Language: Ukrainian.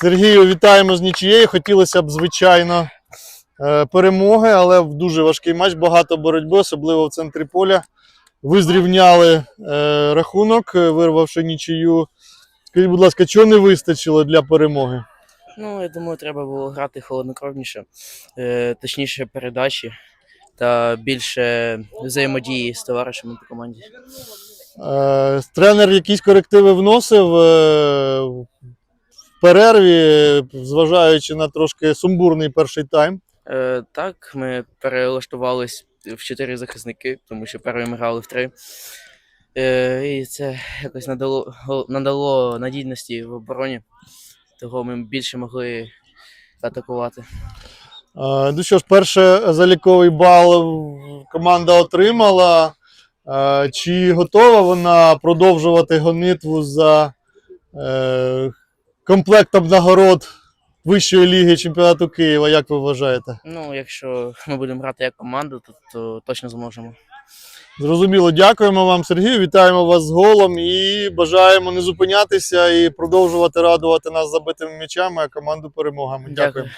Сергію, вітаємо з нічією. Хотілося б, звичайно, е, перемоги, але в дуже важкий матч, багато боротьби, особливо в центрі поля. Ви зрівняли е, рахунок, е, вирвавши нічию. Скажіть, будь ласка, чого не вистачило для перемоги? Ну, я думаю, треба було грати холоднокровніше, точніше передачі та більше взаємодії з товаришами по команді. Тренер якісь корективи вносив перерві, зважаючи на трошки сумбурний перший тайм. Е, так, ми перелаштувались в чотири захисники, тому що перші ми грали в три. Е, і це якось надало, надало надійності в обороні, того ми більше могли атакувати. Е, Ну що ж, перший заліковий бал команда отримала. Е, Чи готова вона продовжувати гонитву за е, комплектом нагород Вищої ліги чемпіонату Києва? Як ви вважаєте? Ну, якщо ми будемо грати як команда, то, то точно зможемо. Зрозуміло, дякуємо вам, Сергію. Вітаємо вас з голом і бажаємо не зупинятися і продовжувати радувати нас забитими м'ячами, а команду перемогами. Дякую. Дякую.